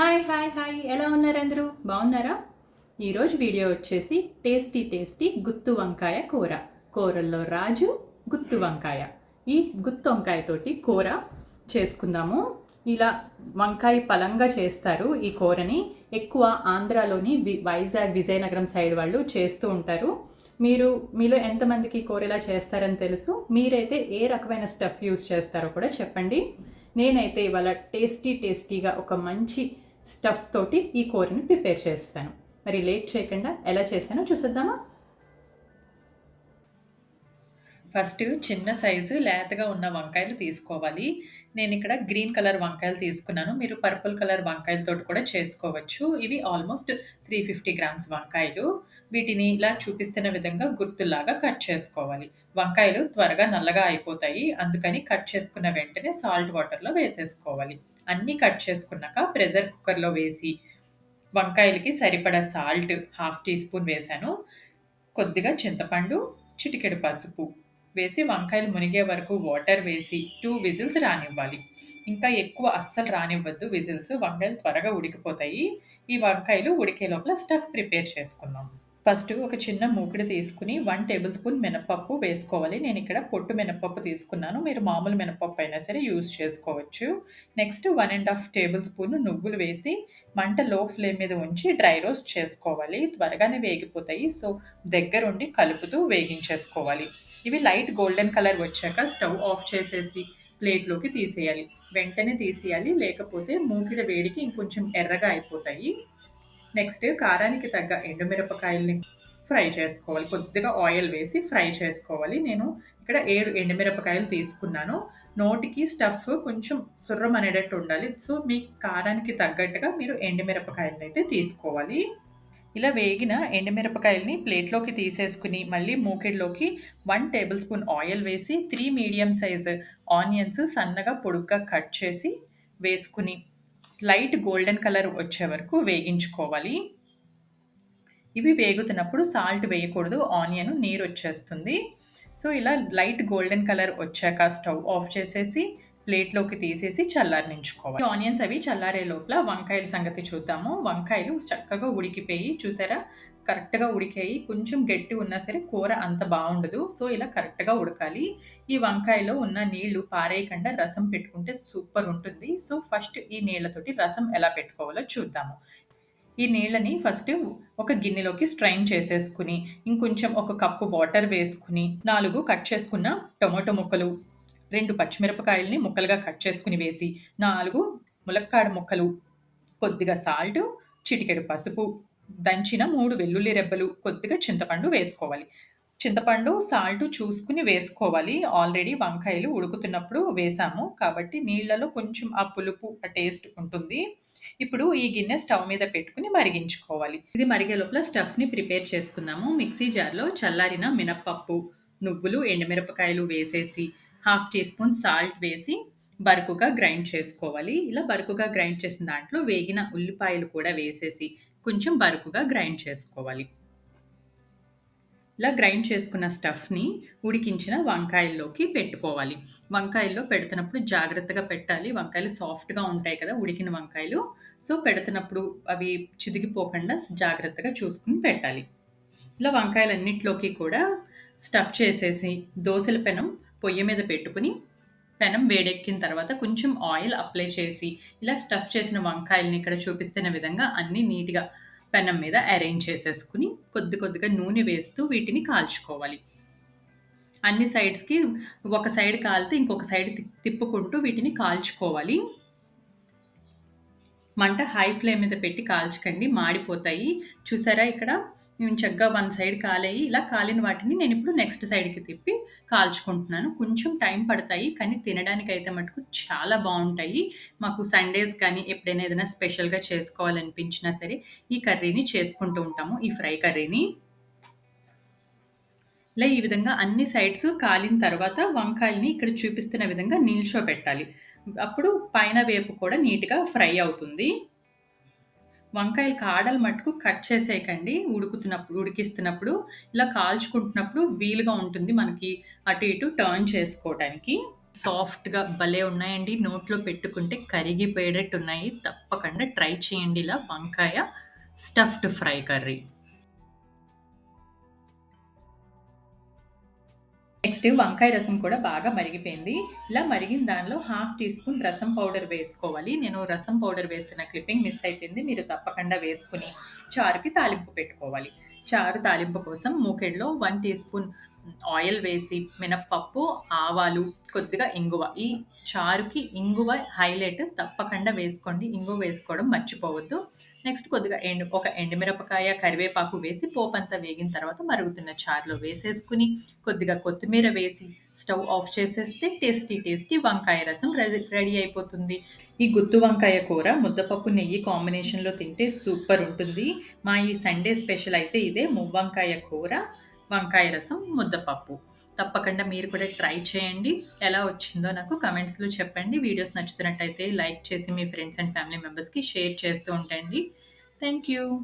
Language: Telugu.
Hi hi hi. ఎలా ఉన్నారు అందరూ? బాగున్నారా? ఈరోజు వీడియో వచ్చేసి టేస్టీ టేస్టీ గుత్తు వంకాయ కూర. కూరల్లో రాజు గుత్తు వంకాయ. ఈ గుత్తు వంకాయతోటి కూర చేసుకుందాము. ఇలా వంకాయ పలంగా చేస్తారు ఈ కూరని. ఎక్కువ ఆంధ్రాలోని వి- వైజాగ్ విజయనగరం సైడ్ వాళ్ళు చేస్తూ ఉంటారు. మీరు మీలో ఎంతమందికి ఈ కూర ఇలా చేస్తారని తెలుసు? మీరైతే ఏ రకమైన స్టఫ్ యూస్ చేస్తారో కూడా చెప్పండి. నేనైతే ఇవాళ టేస్టీ టేస్టీగా ఒక మంచి స్టఫ్ తోటి ఈ కూరని ప్రిపేర్ చేస్తాను. మరి లేట్ చేయకుండా ఎలా చేశానో చూసేద్దామా? ఫస్ట్ చిన్న సైజు లేతగా ఉన్న వంకాయలు తీసుకోవాలి. నేను ఇక్కడ గ్రీన్ కలర్ వంకాయలు తీసుకున్నాను. మీరు పర్పుల్ కలర్ వంకాయలతో కూడా చేసుకోవచ్చు. ఇవి ఆల్మోస్ట్ త్రీ ఫిఫ్టీ గ్రామ్స్ వంకాయలు. వీటిని ఇలా చూపిస్తున్న విధంగా గుర్తులాగా కట్ చేసుకోవాలి. వంకాయలు త్వరగా నల్లగా అయిపోతాయి. అందుకని కట్ చేసుకున్న వెంటనే సాల్ట్ వాటర్లో వేసేసుకోవాలి. అన్నీ కట్ చేసుకున్నాక ప్రెషర్ కుక్కర్లో వేసి వంకాయలకి సరిపడా సాల్ట్ హాఫ్ టీ స్పూన్ వేశాను. కొద్దిగా చింతపండు చిటికెడు పసుపు వేసి వంకాయలు మునిగే వరకు వాటర్ వేసి టూ విజిల్స్ రానివ్వాలి. ఇంకా ఎక్కువ అస్సలు రానివ్వద్దు. విజిల్స్ వంకాయలు త్వరగా ఉడికిపోతాయి. ఈ వంకాయలు ఉడికే లోపల స్టఫ్ ప్రిపేర్ చేసుకున్నాం ఫస్ట్ ఒక చిన్న మూకిడి తీసుకుని వన్ టేబుల్ స్పూన్ మినపప్పు వేసుకోవాలి. నేను ఇక్కడ పొట్టు మినపప్పు తీసుకున్నాను. మీరు మామూలు మినపప్పు అయినా సరే యూస్ చేసుకోవచ్చు. Next one and half tablespoon నువ్వులు వేసి మంట లో ఫ్లేమ్ మీద ఉంచి డ్రై రోస్ట్ చేసుకోవాలి. త్వరగానే వేగిపోతాయి. సో దగ్గరుండి కలుపుతూ వేగించేసుకోవాలి. ఇవి లైట్ గోల్డెన్ కలర్ వచ్చాక స్టవ్ ఆఫ్ చేసేసి ప్లేట్లోకి తీసేయాలి. వెంటనే తీసేయాలి. లేకపోతే మూకిడ వేడికి ఇంకొంచెం ఎర్రగా అయిపోతాయి. నెక్స్ట్ కారానికి తగ్గ ఎండుమిరపకాయల్ని ఫ్రై చేసుకోవాలి. కొద్దిగా ఆయిల్ వేసి ఫ్రై చేసుకోవాలి. నేను ఇక్కడ ఏడు ఎండుమిరపకాయలు తీసుకున్నాను. నోటికి స్టఫ్ కొంచెం సుర్రం అనేటట్టు ఉండాలి. సో మీ కారానికి తగ్గట్టుగా మీరు ఎండుమిరపకాయలను అయితే తీసుకోవాలి. ఇలా వేగిన ఎండుమిరపకాయల్ని ప్లేట్లోకి తీసేసుకుని మళ్ళీ మూకిడ్లోకి వన్ టేబుల్ స్పూన్ ఆయిల్ వేసి త్రీ మీడియం సైజ్ ఆనియన్స్ సన్నగా పొడుగ్గా కట్ చేసి వేసుకుని లైట్ గోల్డెన్ కలర్ వచ్చే వరకు వేగించుకోవాలి. ఇవి వేగుతున్నప్పుడు సాల్ట్ వేయకూడదు ఆనియన్ నీరు వచ్చేస్తుంది. సో ఇలా లైట్ గోల్డెన్ కలర్ వచ్చాక స్టవ్ ఆఫ్ చేసేసి ప్లేట్లోకి తీసేసి చల్లారనించుకోవాలి. ఆనియన్స్ అవి చల్లారే లోపల వంకాయల సంగతి చూద్దాము. వంకాయలు చక్కగా ఉడికిపోయి చూసారా? కరెక్ట్గా ఉడికాయి. కొంచెం గట్టి ఉన్నా సరే కూర అంత బాగుండదు. సో ఇలా కరెక్ట్గా ఉడకాలి. ఈ వంకాయలో ఉన్న నీళ్ళు పారేయకుండా రసం పెట్టుకుంటే సూపర్ ఉంటుంది. సో ఫస్ట్ ఈ నీళ్ళతోటి రసం ఎలా పెట్టుకోవాలో చూద్దాము. ఈ నీళ్ళని ఫస్ట్ ఒక గిన్నెలోకి స్ట్రైన్ చేసేసుకుని ఇంకొంచెం ఒక కప్పు వాటర్ వేసుకుని నాలుగు కట్ చేసుకున్న టొమాటో ముక్కలు రెండు పచ్చిమిరపకాయల్ని ముక్కలుగా కట్ చేసుకుని వేసి నాలుగు ములక్కాడ ముక్కలు కొద్దిగా సాల్ట్ చిటికెడు పసుపు దంచిన మూడు వెల్లుల్లి రెబ్బలు కొద్దిగా చింతపండు వేసుకోవాలి. చింతపండు సాల్ట్ చూసుకుని వేసుకోవాలి. ఆల్రెడీ వంకాయలు ఉడుకుతున్నప్పుడు వేసాము కాబట్టి నీళ్ళలో కొంచెం ఆ పులుపు ఆ టేస్ట్ ఉంటుంది. ఇప్పుడు ఈ గిన్నె స్టవ్ మీద పెట్టుకుని మరిగించుకోవాలి. ఇది మరిగే లోపల స్టఫ్ని ప్రిపేర్ చేసుకుందాము. మిక్సీ జార్లో చల్లారిన మినప్పప్పు నువ్వులు ఎండుమిరపకాయలు వేసేసి హాఫ్ టీ స్పూన్ సాల్ట్ వేసి బరుకుగా గ్రైండ్ చేసుకోవాలి. ఇలా బరుకుగా గ్రైండ్ చేసిన దాంట్లో వేగిన ఉల్లిపాయలు కూడా వేసేసి కొంచెం బరుకుగా గ్రైండ్ చేసుకోవాలి. ఇలా గ్రైండ్ చేసుకున్న స్టఫ్ని ఉడికించిన వంకాయల్లోకి పెట్టుకోవాలి. వంకాయల్లో పెడుతున్నప్పుడు జాగ్రత్తగా పెట్టాలి. వంకాయలు సాఫ్ట్గా ఉంటాయి కదా ఉడికిన వంకాయలు. సో పెడుతున్నప్పుడు అవి చిదిగిపోకుండా జాగ్రత్తగా చూసుకుని పెట్టాలి. ఇలా వంకాయలన్నిటిలోకి కూడా స్టఫ్ చేసేసి దోశల పెనం పొయ్యి మీద పెట్టుకుని పెనం వేడెక్కిన తర్వాత కొంచెం ఆయిల్ అప్లై చేసి ఇలా స్టఫ్ చేసిన వంకాయల్ని ఇక్కడ చూపిస్తున్న విధంగా అన్నీ నీట్గా పెనం మీద అరేంజ్ చేసేసుకుని కొద్ది కొద్దిగా నూనె వేస్తూ వీటిని కాల్చుకోవాలి. అన్ని సైడ్స్కి ఒక సైడ్ కాలితే ఇంకొక సైడ్ తి- తిప్పుకుంటూ వీటిని కాల్చుకోవాలి. మంట హై ఫ్లేమ్ మీద పెట్టి కాల్చకండి మాడిపోతాయి. చూసారా ఇక్కడ? చక్కగా వన్ సైడ్ కాలేయి. ఇలా కాలిన వాటిని నేను ఇప్పుడు నెక్స్ట్ సైడ్కి తిప్పి కాల్చుకుంటున్నాను. కొంచెం టైం పడతాయి కానీ తినడానికి అయితే మటుకు చాలా బాగుంటాయి. మాకు సండేస్ కానీ ఎప్పుడైనా ఏదైనా స్పెషల్గా చేసుకోవాలనిపించినా సరే ఈ కర్రీని చేసుకుంటూ ఉంటాము ఈ ఫ్రై కర్రీని. ఇలా ఈ విధంగా అన్ని సైడ్స్ కాలిన తర్వాత వంకాయల్ని ఇక్కడ చూపిస్తున్న విధంగా నిల్చోబెట్టాలి అప్పుడు పైన వేపు కూడా నీట్గా ఫ్రై అవుతుంది వంకాయలు కాడలు మట్టుకు కట్ చేసేయకండి ఉడుకుతున్నప్పుడు ఉడికిస్తున్నప్పుడు ఇలా కాల్చుకుంటున్నప్పుడు వీలుగా ఉంటుంది మనకి అటు ఇటు టర్న్ చేసుకోవడానికి సాఫ్ట్‌గా భలే ఉన్నాయండి. నోట్లో పెట్టుకుంటే కరిగిపోయేటట్టు ఉన్నాయి. తప్పకుండా ట్రై చేయండి ఇలా వంకాయ స్టఫ్డ్ ఫ్రై కర్రీ. నెక్స్ట్ వంకాయ రసం కూడా బాగా మరిగిపోయింది. ఇలా మరిగిన దానిలో half teaspoon rasam powder వేసుకోవాలి. నేను రసం పౌడర్ వేస్తున్న క్లిప్పింగ్ మిస్ అయిపోయింది. మీరు తప్పకుండా వేసుకుని చారుకి తాలింపు పెట్టుకోవాలి. చారు తాలింపు కోసం మూకెడ్లో వన్ టీ స్పూన్ ఆయిల్ వేసి మినప్పప్పు ఆవాలు, కొద్దిగా ఇంగువ. ఈ చారుకి ఇంగువ హైలైట్ తప్పకుండా వేసుకోండి. ఇంగువ వేసుకోవడం మర్చిపోవద్దు. నెక్స్ట్ కొద్దిగా ఎండు ఒక ఎండుమిరపకాయ, కరివేపాకు వేసి పోపంతా వేగిన తర్వాత మరుగుతున్న చారులో వేసేసుకుని కొద్దిగా కొత్తిమీర వేసి స్టవ్ ఆఫ్ చేసేస్తే టేస్టీ టేస్టీ వంకాయ రసం రెడీ అయిపోతుంది. ఈ గుత్తు వంకాయ కూర ముద్దపప్పు, నెయ్యి కాంబినేషన్‌లో తింటే సూపర్ ఉంటుంది. మా ఈ సండే స్పెషల్ అయితే ఇదే మువ్వంకాయ కూర, వంకాయ రసం, ముద్దపప్పు. తప్పకుండా మీరు కూడా ట్రై చేయండి. ఎలా వచ్చిందో నాకు కమెంట్స్లో చెప్పండి. వీడియోస్ నచ్చుతున్నట్టయితే లైక్ చేసి మీ ఫ్రెండ్స్ అండ్ ఫ్యామిలీ మెంబర్స్‌కి షేర్ చేస్తూ ఉండండి. Thank you.